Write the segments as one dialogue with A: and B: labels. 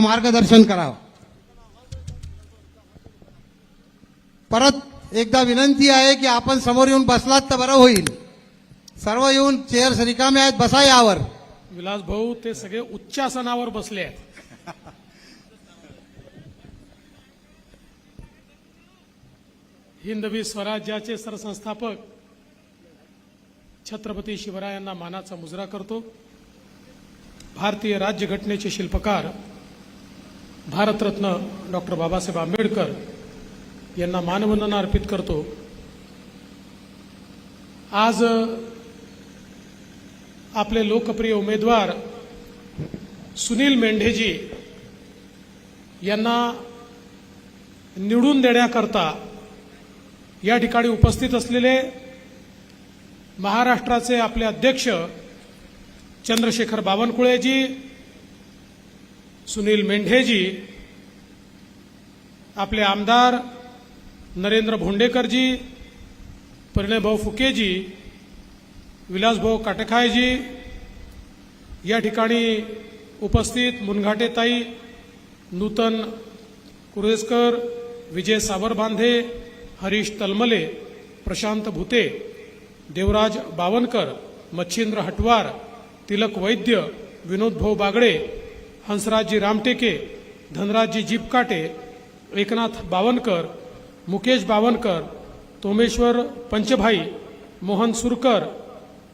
A: मार्गदर्शन करावं. परत एकदा विनंती आहे की आपण समोर येऊन बसलात तर बरं होईल. सर्व येऊन चेअर्स रिकामे आहेत बसा यावर.
B: विलास भाऊ ते सगळे उच्चासनावर बसले आहेत. हिंदवी स्वराज्याचे सरसंस्थापक छत्रपती शिवरायांना मानाचा मुजरा करतो. भारतीय राज्यघटनेचे शिल्पकार भारतरत्न डॉक्टर बाबासाहेब आंबेडकर यांना मानवंदना अर्पित करतो. आज आपले लोकप्रिय उमेदवार सुनील मेंढेजी यांना निवडून देण्याकरता या ठिकाणी उपस्थित असलेले महाराष्ट्राचे आपले अध्यक्ष चंद्रशेखर बावनकुळेजी सुनील मेंढेजी आपले आमदार नरेंद्र भोंडेकरजी परिणयभाऊ फुकेजी विलासभाऊ काटेखायजी या ठिकाणी उपस्थित मुनघाटेताई नूतन कुरेसकर विजय सावरबांधे हरीश तलमले प्रशांत भुते देवराज बावनकर मच्छिंद्र हटवार तिलक वैद्य विनोदभाऊ बागडे हंसराजजी रामटेके धनराजजी जीपकाटे एकनाथ बावनकर मुकेश बावनकर तोमेश्वर पंचभाई मोहन सुरकर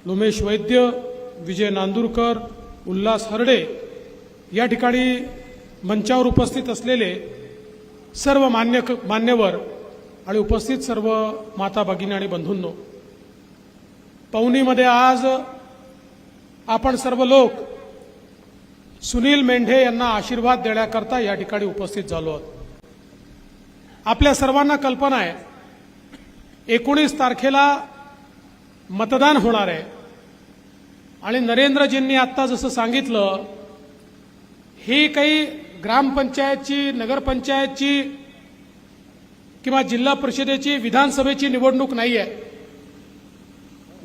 B: लोमेश वैद्य विजय नांदूरकर उल्हास हरडे या ठिकाणी मंचावर उपस्थित असलेले सर्व मान्य मान्यवर आणि उपस्थित सर्व माता भगिनी आणि बंधूंनो पवनीमध्ये आज आपण सर्व लोक सुनील मेंढे यांना आशीर्वाद देण्याकरता या ठिकाणी उपस्थित झालो आहोत. आपल्या सर्वांना कल्पना आहे एकोणीस तारखेला मतदान होणार आहे. आणि नरेंद्रजींनी आत्ता जसं सांगितलं ही काही ग्रामपंचायतची नगरपंचायतची किंवा जिल्हा परिषदेची विधानसभेची निवडणूक नाही आहे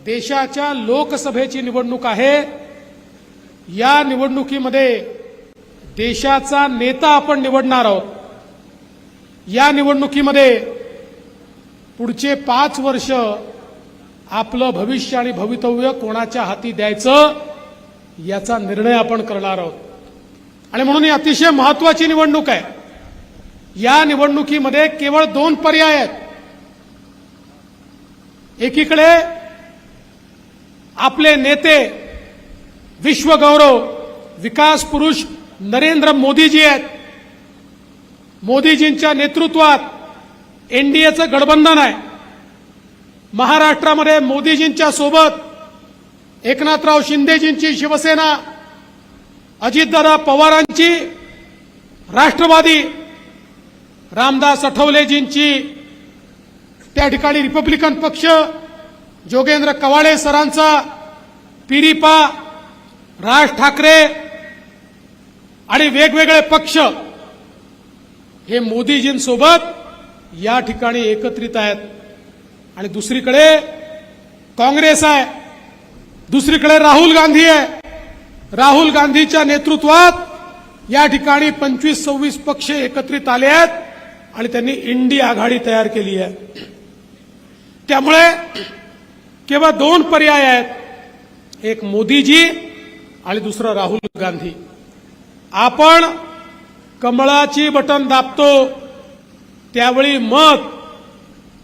B: देशाच्या लोकसभेची निवडणूक आहे. या निवडणुकीमध्ये देशाचा नेता आपण निवडणार आहोत. या निवडणुकीमध्ये पुढचे पाच वर्ष आपलं भविष्य आणि भवितव्य कोणाच्या हाती द्यायचं याचा निर्णय आपण करणार आहोत. आणि म्हणून ही अतिशय महत्वाची निवडणूक आहे. या निवडणुकीमध्ये केवळ दोन पर्याय आहेत. एकीकडे आपले नेते विश्वगौरव विकास पुरुष नरेंद्र मोदीजी आहेत. मोदीजींच्या नेतृत्वात एनडीएचं गठबंधन आहे. महाराष्ट्रामध्ये मोदीजींच्या सोबत एकनाथराव शिंदेजींची शिवसेना अजितदादा पवारांची राष्ट्रवादी रामदास आठवलेजींची त्या ठिकाणी रिपब्लिकन पक्ष जोगेंद्र कवाळे सरांचा पिरिपा राज ठाकरे आणि वेगवेगळे पक्ष हे मोदीजींसोबत या ठिकाणी एकत्रित आहेत. आणि दुसरीकडे काँग्रेस आहे दुसरीकडे राहुल गांधी आहे. राहुल गांधीच्या नेतृत्वात या ठिकाणी पंचवीस सव्वीस पक्ष एकत्रित आले आहेत आणि त्यांनी इंडी आघाडी तयार केली आहे. त्यामुळे केवळ दोन पर्याय आहेत. एक मोदीजी आणि दुसरं राहुल गांधी. आपण कमळाची बटन दाबतो त्यावेळी मत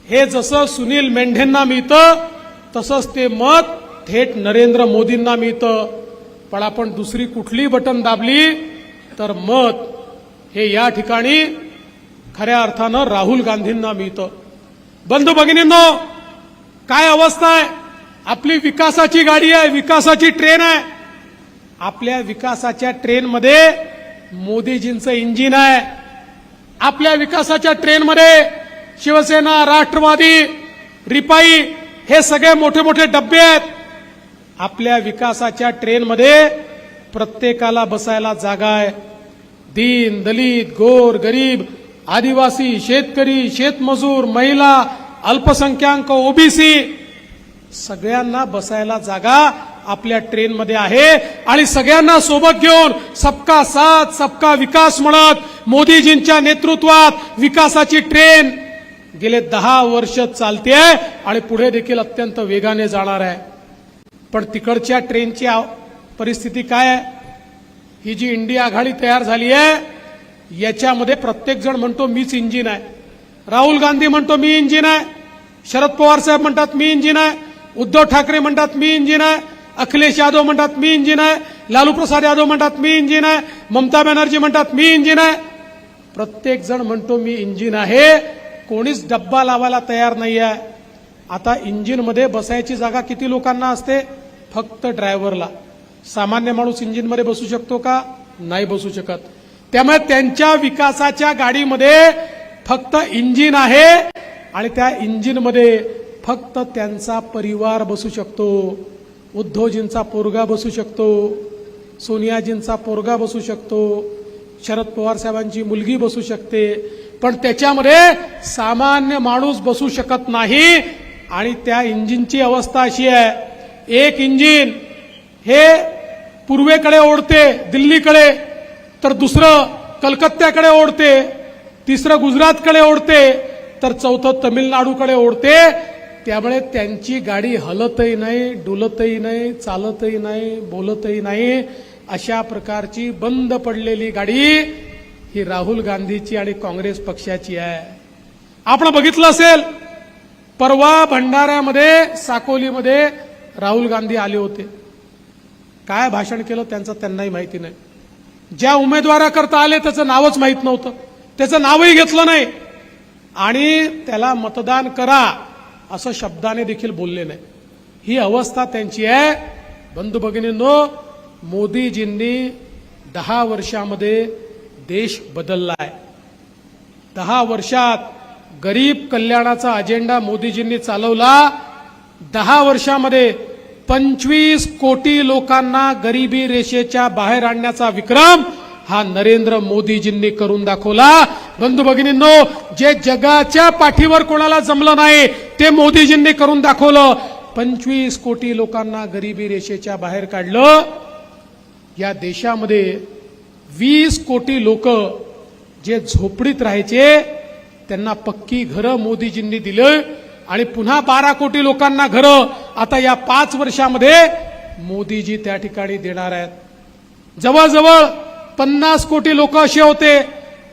B: हे जसं सुनील मेंढेंना मिळतं तसंच ते मत थेट नरेंद्र मोदींना मिळतं. पण आपण दुसरी कुठली बटन दाबली तर मत हे या ठिकाणी खऱ्या अर्थानं राहुल गांधींना मिळतं. बंधू भगिनींनो काय अवस्था आहे? आपली विकासाची गाडी आहे विकासाची ट्रेन आहे. आपल्या विकासाच्या ट्रेनमध्ये मोदीजींचं इंजिन आहे. आपल्या विकासाच्या ट्रेनमध्ये शिवसेना राष्ट्रवादी रिपाई हे सगळे मोठे मोठे डबे आहेत. आपल्या विकासाच्या ट्रेनमध्ये प्रत्येकाला बसायला जागा आहे. दीन दलित गोर गरीब आदिवासी शेतकरी शेतमजूर महिला अल्पसंख्याक ओबीसी सगळ्यांना बसायला जागा आपल्या ट्रेनमध्ये आहे. आणि सगळ्यांना सोबत घेऊन सबका साथ सबका विकास म्हणत मोदीजींच्या नेतृत्वात विकासाची ट्रेन गेले दहा वर्ष चालते आणि पुढे देखील अत्यंत वेगाने जाणार आहे. पण तिकडच्या ट्रेनची परिस्थिती काय आहे? ही जी इंडिया आघाडी तयार झाली आहे याच्यामध्ये प्रत्येकजण म्हणतो मीच इंजिन आहे. राहुल गांधी म्हणतो मी इंजिन आहे. शरद पवार साहेब म्हणतात मी इंजिन आहे. उद्धव ठाकरे म्हणतात मी इंजिन आहे. अखिलेश यादव म्हणतात मी इंजिन आहे लालू प्रसाद यादव म्हणतात मी इंजिन आहे ममता बॅनर्जी म्हणतात मी इंजिन आहे. प्रत्येक जण म्हणतो मी इंजिन आहे कोणीच डब्बा लावायला तयार नाही आहे आता इंजिनमध्ये बसायची जागा किती लोकांना असते? फक्त ड्रायव्हरला. सामान्य माणूस इंजिनमध्ये बसू शकतो का? नाही बसू शकत. त्यामुळे त्यांच्या विकासाच्या गाडीमध्ये फक्त इंजिन आहे आणि त्या इंजिनमध्ये फक्त त्यांचा परिवार बसू शकतो. उद्धवजींचा पोरगा बसू शकतो सोनियाजींचा पोरगा बसू शकतो शरद पवार साहेबांची मुलगी बसू शकते पण त्याच्यामध्ये सामान्य माणूस बसू शकत नाही. आणि त्या इंजिनची अवस्था अशी आहे एक इंजिन हे पूर्वेकडे ओढते दिल्लीकडे तर दुसरं कलकत्त्याकडे ओढते तिसरं गुजरातकडे ओढते तर चौथं तमिळनाडूकडे ओढते त्यामुळे त्यांची गाडी हलतही नाही डुलतही नाही चालतही नाही बोलतही नाही. अशा प्रकारची बंद पडलेली गाडी ही राहुल गांधीची आणि काँग्रेस पक्षाची आहे. आपण बघितलं असेल परवा भंडाऱ्यामध्ये साकोलीमध्ये राहुल गांधी आले होते. काय भाषण केलं त्यांचं त्यांनाही माहिती नाही. ज्या उमेदवाराकरता आले त्याचं नावच माहीत नव्हतं. त्याचं नावही घेतलं नाही. आणि त्याला मतदान करा. असं शब्दाने देखील बोलले नाही. ही अवस्था त्यांची आहे. बंधू भगिनींनो मोदीजींनी दहा वर्षामध्ये देश बदलला आहे दहा वर्षात गरीब कल्याणाचा अजेंडा मोदीजींनी चालवला. दहा वर्षामध्ये पंचवीस कोटी लोकांना गरिबी रेषेच्या बाहेर आणण्याचा विक्रम हा नरेंद्र मोदीजींनी करून दाखवला. बंधू भगिनींनो जे जगाच्या पाठीवर कोणाला जमलं नाही ते मोदीजींनी करून दाखवलं. पंचवीस कोटी लोकांना गरिबी रेषेच्या बाहेर काढलं. या देशामध्ये वीस कोटी लोक जे झोपडीत राहायचे त्यांना पक्की घरं मोदीजींनी दिलं आणि पुन्हा बारा कोटी लोकांना घरं. आता या पाच वर्षामध्ये मोदीजी त्या ठिकाणी देणार आहेत. जवळजवळ पन्नास कोटी लोक असे होते.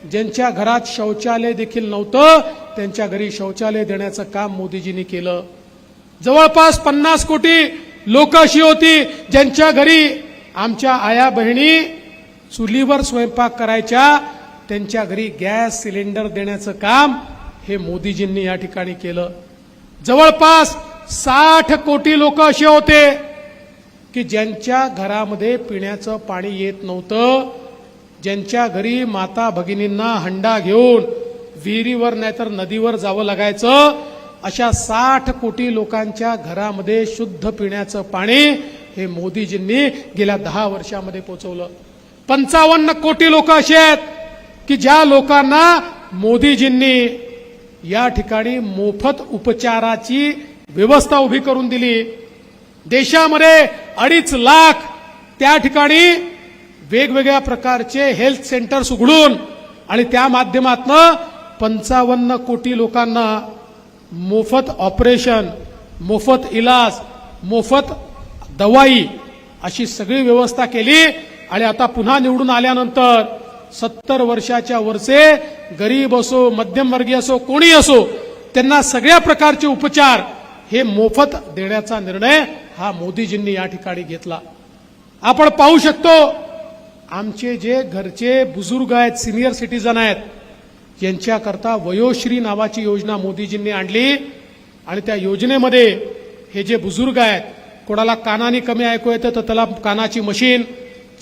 B: ज्यांच्या घरात शौचालय देखील नव्हतं त्यांच्या घरी शौचालय देण्याचं काम मोदीजींनी केलं. जवळपास पन्नास कोटी लोक अशी होती ज्यांच्या घरी आमच्या आया बहिणी चुलीवर स्वयंपाक करायच्या त्यांच्या घरी गॅस सिलेंडर देण्याचं काम हे मोदीजींनी या ठिकाणी केलं. जवळपास साठ कोटी लोक असे होते की ज्यांच्या घरामध्ये पिण्याचं पाणी येत नव्हतं ज्यांच्या घरी माता भगिनींना हंडा घेऊन विहिरीवर नाहीतर नदीवर जावं लागायचं अशा साठ कोटी लोकांच्या घरामध्ये शुद्ध पिण्याचं पाणी हे मोदीजींनी गेल्या दहा वर्षामध्ये पोचवलं. पंचावन्न कोटी लोक असे आहेत की ज्या लोकांना मोदीजींनी या ठिकाणी मोफत उपचाराची व्यवस्था उभी करून दिली. देशामध्ये अडीच लाख त्या ठिकाणी वेगवेगळ्या प्रकारचे हेल्थ सेंटर्स उघडून आणि त्या माध्यमातनं पंचावन्न कोटी लोकांना मोफत ऑपरेशन मोफत इलाज मोफत दवाई अशी सगळी व्यवस्था केली आणि आता पुन्हा निवडून आल्यानंतर सत्तर वर्षाच्या वरचे गरीब असो मध्यमवर्गीय असो कोणी असो त्यांना सगळ्या प्रकारचे उपचार हे मोफत देण्याचा निर्णय हा मोदीजींनी या ठिकाणी घेतला. आपण पाहू शकतो आमचे जे घरचे बुजुर्ग आहेत सिनियर सिटीजन आहेत यांच्याकरता वयोश्री नावाची योजना मोदीजींनी आणली आणि त्या योजनेमध्ये हे जे बुजुर्ग आहेत कोणाला कानाने कमी ऐकू येतं तर त्याला कानाची मशीन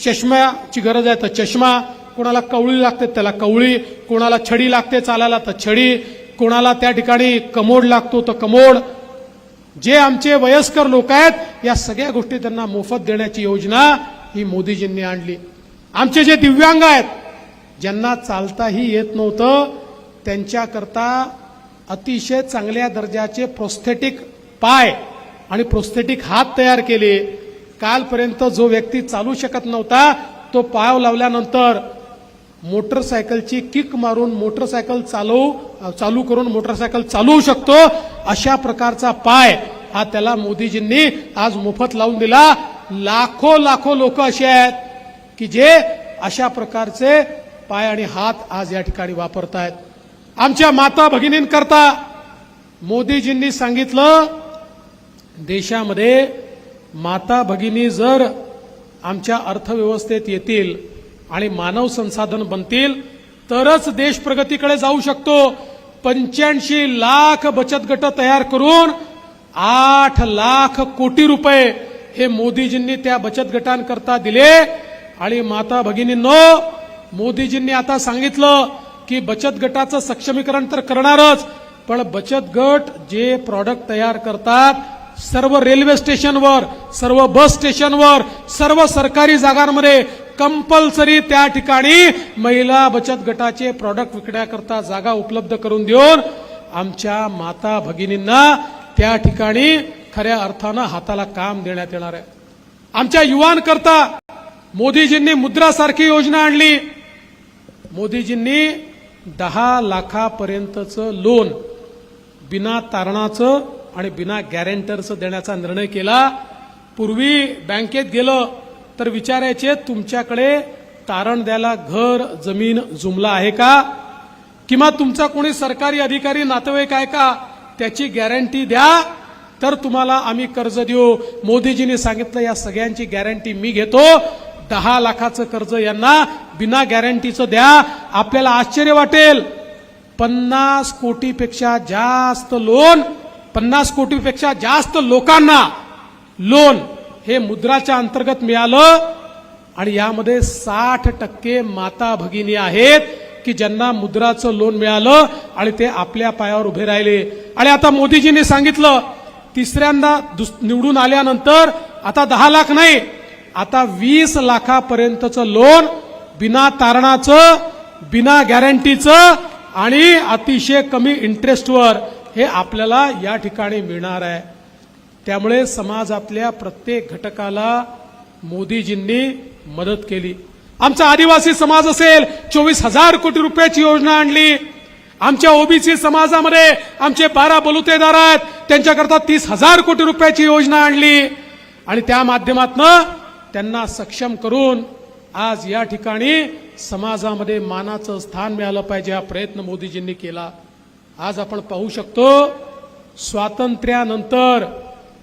B: चष्म्याची गरज आहे तर चष्मा कोणाला कवळी लागते त्याला कवळी कोणाला छडी लागते चालायला तर छडी कोणाला त्या ठिकाणी कमोड लागतो तर कमोड. जे आमचे वयस्कर लोक आहेत या सगळ्या गोष्टी त्यांना मोफत देण्याची योजना ही मोदीजींनी आणली. आमचे जे दिव्यांग आहेत ज्यांना चालताही येत नव्हतं त्यांच्याकरता अतिशय चांगल्या दर्जाचे प्रोस्थेटिक पाय आणि प्रोस्थेटिक हात तयार केले. कालपर्यंत जो व्यक्ती चालू शकत नव्हता तो पाय लावल्यानंतर मोटरसायकलची किक मारून मोटरसायकल चालवू चालू करून मोटरसायकल चालवू शकतो. अशा प्रकारचा पाय हा त्याला मोदीजींनी आज मोफत लावून दिला. लाखो लाखो लोक असे आहेत की जे अशा प्रकारचे पाय आणि हात आज या ठिकाणी वापरतायत. आमच्या माता भगिनींकरता मोदीजींनी सांगितलं देशामध्ये माता भगिनी जर आमच्या अर्थव्यवस्थेत येतील आणि मानव संसाधन बनतील तरच देश प्रगतीकडे जाऊ शकतो. पंच्याऐंशी लाख बचत गट तयार करून आठ लाख कोटी रुपये हे मोदीजींनी त्या बचत गटांकरता दिले. आणि माता भगिनींनो मोदीजींनी आता सांगितलं की बचत गटाचं सक्षमीकरण तर करणारच पण बचत गट जे प्रॉडक्ट तयार करतात सर्व रेल्वे स्टेशनवर सर्व बस स्टेशनवर सर्व सरकारी जागांमध्ये कंपल्सरी त्या ठिकाणी महिला बचत गटाचे प्रॉडक्ट विकण्याकरता जागा उपलब्ध करून देऊन आमच्या माता भगिनींना त्या ठिकाणी खऱ्या अर्थानं हाताला काम देण्यात येणार आहे. आमच्या युवांकरता मोदीजींनी मुद्रासारखी योजना आणली. मोदीजींनी दहा लाखापर्यंतचं लोन बिना तारणाचं आणि बिना गॅरेंटरचं देण्याचा निर्णय केला. पूर्वी बँकेत गेलं तर विचारायचे तुमच्याकडे तारण द्यायला घर जमीन जुमला आहे का? किंवा तुमचा कोणी सरकारी अधिकारी नातेवाईक आहे का? त्याची गॅरंटी द्या तर तुम्हाला आम्ही कर्ज देऊ. मोदीजींनी सांगितलं या सगळ्यांची गॅरंटी मी घेतो. दहा लाखाचं कर्ज यांना बिना गॅरंटीचं द्या. आपल्याला आश्चर्य वाटेल. पन्नास कोटीपेक्षा जास्त लोन पन्नास कोटीपेक्षा जास्त लोकांना लोन हे मुद्राच्या अंतर्गत मिळालं. आणि यामध्ये साठ टक्के माता भगिनी आहेत की ज्यांना मुद्राचं लोन मिळालं आणि ते आपल्या पायावर उभे राहिले. आणि आता मोदीजींनी सांगितलं तिसऱ्यांदा दुस- निवडून आल्यानंतर आता दहा लाख नाही आता वीस लाखापर्यंतचं लोन बिना तारणाचं बिना गॅरंटीचं आणि अतिशय कमी इंटरेस्टवर हे आपल्याला या ठिकाणी मिळणार आहे. त्यामुळे समाजातल्या प्रत्येक घटकाला मोदीजींनी मदत केली. आमचा आदिवासी समाज असेल चोवीस हजार कोटी रुपयाची योजना आणली. आमच्या ओबीसी समाजामध्ये आमचे बारा बलुतेदार आहेत त्यांच्याकरता तीस हजार कोटी रुपयाची योजना आणली. आणि त्या माध्यमातनं त्यांना सक्षम करून आज या ठिकाणी समाजामध्ये मानाचं स्थान मिळालं पाहिजे हा प्रयत्न मोदीजींनी केला. आज आपण पाहू शकतो स्वातंत्र्यानंतर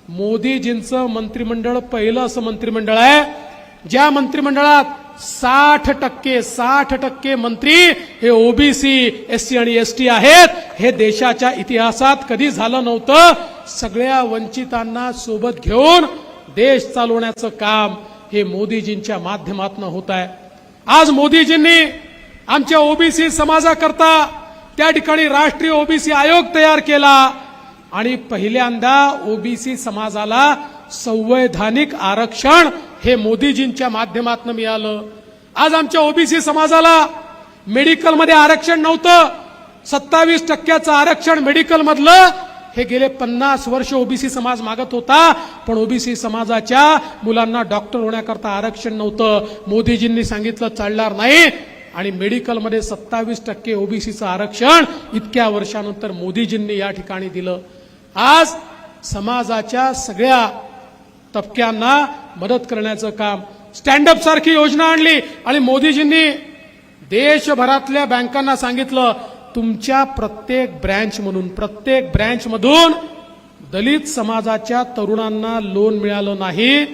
B: मोदीजींचं मंत्रिमंडळ पहिलं असं मंत्रिमंडळ आहे ज्या मंत्रिमंडळात साठ टक्के साठ टक्के मंत्री हे ओबीसी एससी आणि एसटी आहेत हे देशाच्या इतिहासात कधी झालं नव्हतं सगळ्या वंचितांना सोबत घेऊन देश चालवण्याचं काम हे मोदीजींच्या माध्यमातून होत आहे. आज मोदीजींनी आमच्या ओबीसी समाजाकरता त्या ठिकाणी राष्ट्रीय ओबीसी आयोग तयार केला आणि पहिल्यांदा ओबीसी समाजाला संवैधानिक आरक्षण हे मोदीजींच्या माध्यमातून मिळालं. आज आमच्या ओबीसी समाजाला मेडिकलमध्ये आरक्षण नव्हतं. सत्तावीस टक्क्याचं आरक्षण मेडिकलमधलं हे गेले पन्नास वर्ष ओबीसी समाज मागत होता पण ओबीसी समाजाच्या मुलांना डॉक्टर होण्याकरता आरक्षण नव्हतं. मोदीजींनी सांगितलं चालणार नाही. आणि मेडिकलमध्ये सत्तावीस टक्के ओबीसीचं आरक्षण इतक्या वर्षानंतर मोदीजींनी या ठिकाणी दिलं. आज समाजाच्या सगळ्या तबक्यांना मदत करण्याचं काम. स्टँडअप सारखी योजना आणली आणि मोदीजींनी देशभरातल्या बँकांना सांगितलं तुमच्या प्रत्येक ब्रँच म्हणून प्रत्येक ब्रँच मधून दलित समाजाच्या तरुणांना लोन मिळालं नाही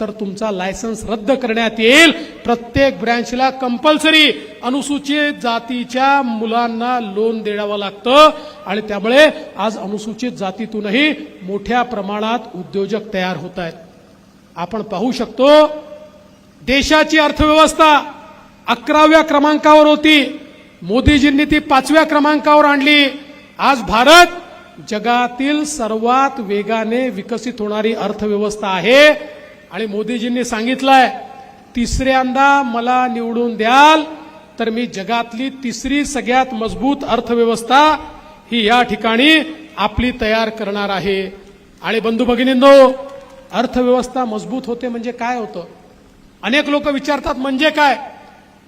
B: तर तुमचा लायसन्स रद्द करण्यात येईल. प्रत्येक ब्रँचला कंपल्सरी अनुसूचित जातीच्या मुलांना लोन द्यावं लागतं. आणि त्यामुळे आज अनुसूचित जातीतूनही मोठ्या प्रमाणात उद्योजक तयार होत आहेत. आपण पाहू शकतो देशाची अर्थव्यवस्था अकराव्या क्रमांकावर होती. मोदीजींनी ती पाचव्या क्रमांकावर आणली. आज भारत जगातील सर्वात वेगाने विकसित होणारी अर्थव्यवस्था आहे. आणि मोदीजींनी सांगितलंय तिसऱ्यांदा मला निवडून द्याल तर मी जगातली तिसरी सगळ्यात मजबूत अर्थव्यवस्था ही या ठिकाणी आपली तयार करणार आहे. आणि बंधू भगिनींनो अर्थव्यवस्था मजबूत होते म्हणजे काय होतं? अनेक लोक विचारतात म्हणजे काय?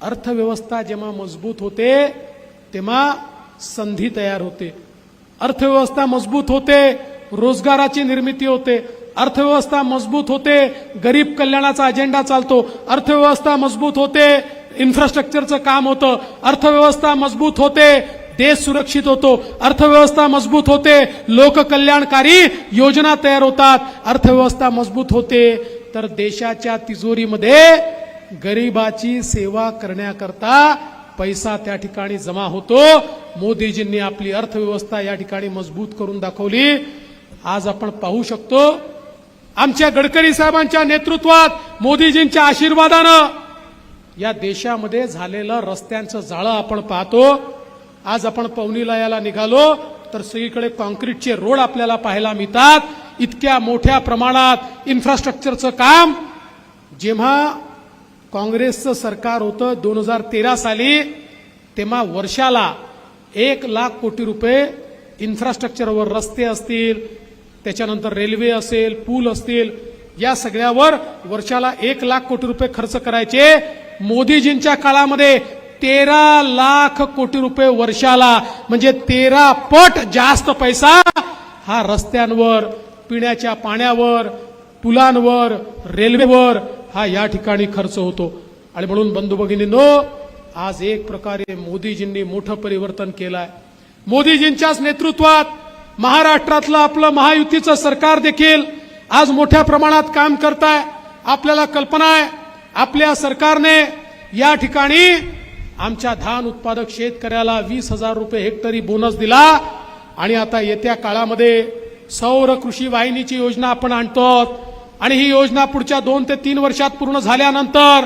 B: अर्थव्यवस्था जेव्हा मजबूत होते तेव्हा संधी तयार होते. अर्थव्यवस्था मजबूत होते रोजगाराची निर्मिती होते. अर्थव्यवस्था मजबूत होते गरीब कल्याणाचा अजेंडा चालतो. अर्थव्यवस्था मजबूत होते इन्फ्रास्ट्रक्चरचं काम होतं. अर्थव्यवस्था मजबूत होते देश सुरक्षित होतो. अर्थव्यवस्था मजबूत होते लोककल्याणकारी योजना तयार होतात. अर्थव्यवस्था मजबूत होते तर देशाच्या तिजोरीमध्ये गरिबाची सेवा करण्याकरता पैसा त्या ठिकाणी जमा होतो. मोदीजींनी आपली अर्थव्यवस्था या ठिकाणी मजबूत करून दाखवली. आज आपण पाहू शकतो आमच्या गडकरी साहेबांच्या नेतृत्वात मोदीजींच्या आशीर्वादानं या देशामध्ये झालेलं रस्त्यांचं जाळं आपण पाहतो. आज आपण पवनीला याला निघालो तर सगळीकडे कॉन्क्रीटचे रोड आपल्याला पाहायला मिळतात. इतक्या मोठ्या प्रमाणात इन्फ्रास्ट्रक्चरचं काम जेव्हा काँग्रेसचं सरकार होतं दोन हजार तेरा साली तेव्हा वर्षाला एक लाख कोटी रुपये इन्फ्रास्ट्रक्चरवर रस्ते असतील त्याच्यानंतर रेल्वे असेल पूल असतील या सगळ्यावर वर्षाला एक लाख कोटी रुपये खर्च करायचे. मोदीजींच्या काळामध्ये तेरा लाख कोटी रुपये वर्षाला म्हणजे तेरा पट जास्त पैसा हा रस्त्यांवर पिण्याच्या पाण्यावर पुलांवर रेल्वेवर हा या ठिकाणी खर्च होतो. आणि म्हणून बंधू भगिनींनो आज एक प्रकारे मोदीजींनी मोठं परिवर्तन केलंय. मोदीजींच्याच नेतृत्वात महाराष्ट्रातलं आपलं महायुतीचं सरकार देखील आज मोठ्या प्रमाणात काम करत आहे आपल्याला कल्पना आहे आपल्या सरकारने या ठिकाणी आमच्या धान उत्पादक शेतकऱ्याला वीस हजार रुपये हेक्टरी बोनस दिला. आणि आता येत्या काळामध्ये सौर कृषी वाहिनीची योजना आपण आणतो आणि ही योजना पुढच्या दोन ते तीन वर्षात पूर्ण झाल्यानंतर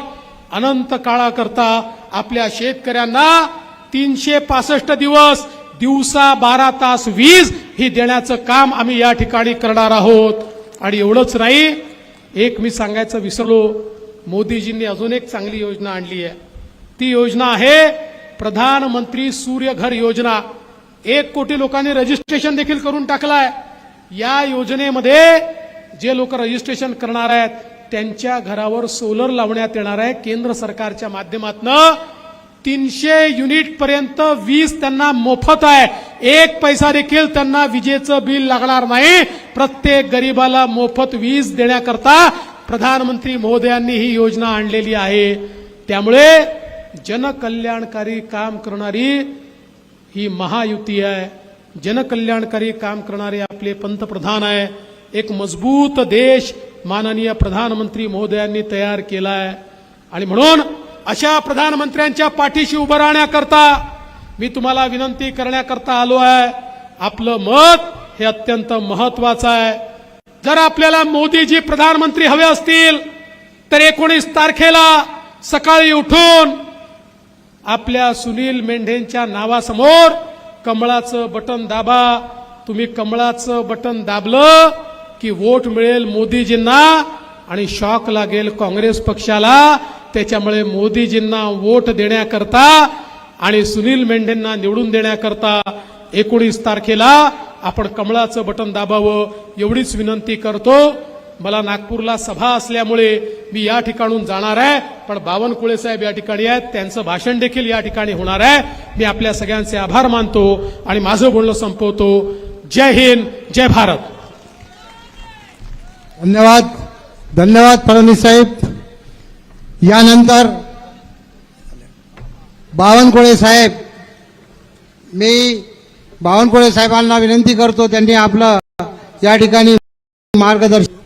B: अनंत काळाकरता आपल्या शेतकऱ्यांना तीनशे पासष्ट दिवस दिवसा बारा तास वीज ही देण्याचं काम आम्ही या ठिकाणी करणार आहोत. आणि एवढंच नाही एक मी सांगायचं विसरलो. मोदीजींनी अजून एक चांगली योजना आणली आहे. ती योजना आहे प्रधानमंत्री सूर्यघर योजना. एक कोटी लोकांनी रजिस्ट्रेशन देखील करून टाकलाय. या योजनेमध्ये जे लोक रजिस्ट्रेशन करणार आहेत त्यांच्या घरावर सोलर लावण्यात येणार आहे. केंद्र सरकारच्या माध्यमातून तीनशे युनिट पर्यंत वीज त्यांना मोफत आहे. एक पैसा देखील त्यांना विजेचं बिल लागणार नाही. प्रत्येक गरीबाला मोफत वीज देण्याकरता प्रधानमंत्री महोदयांनी ही योजना आणलेली आहे. त्यामुळे जनकल्याणकारी काम करणारी ही महायुती आहे. जनकल्याणकारी काम करणारे आपले पंतप्रधान आहे. एक मजबूत देश माननीय प्रधानमंत्री महोदयांनी तयार केला आहे आणि म्हणून अशा प्रधानमंत्र्यांच्या पाठीशी उभं राहण्याकरता मी तुम्हाला विनंती करण्याकरता आलो आहे. आपलं मत हे अत्यंत महत्वाचं आहे. जर आपल्याला मोदीजी प्रधानमंत्री हवे असतील तर एकोणीस तारखेला सकाळी उठून आपल्या सुनील मेंढेंच्या नावासमोर कमळाचं बटन दाबा. तुम्ही कमळाचं बटन दाबलं की वोट मिळेल मोदीजींना आणि शॉक लागेल काँग्रेस पक्षाला. त्याच्यामुळे मोदीजींना वोट देण्याकरता आणि सुनील मेंढेंना निवडून देण्याकरता एकोणीस तारखेला आपण कमळाचं बटन दाबावं एवढीच विनंती करतो. मला नागपूरला सभा असल्यामुळे मी या ठिकाणून जाणार आहे पण बावनकुळे साहेब या ठिकाणी आहेत त्यांचं भाषण देखील या ठिकाणी होणार आहे. मी आपल्या सगळ्यांचे आभार मानतो आणि माझं बोलणं संपवतो. जय हिंद जय भारत.
A: धन्यवाद. धन्यवाद फडणवीस साहेब. यानंतर बावनकुळे साहेब. मी बावनकुळे साहेबांना विनंती करतो त्यांनी आपलं या ठिकाणी मार्गदर्शन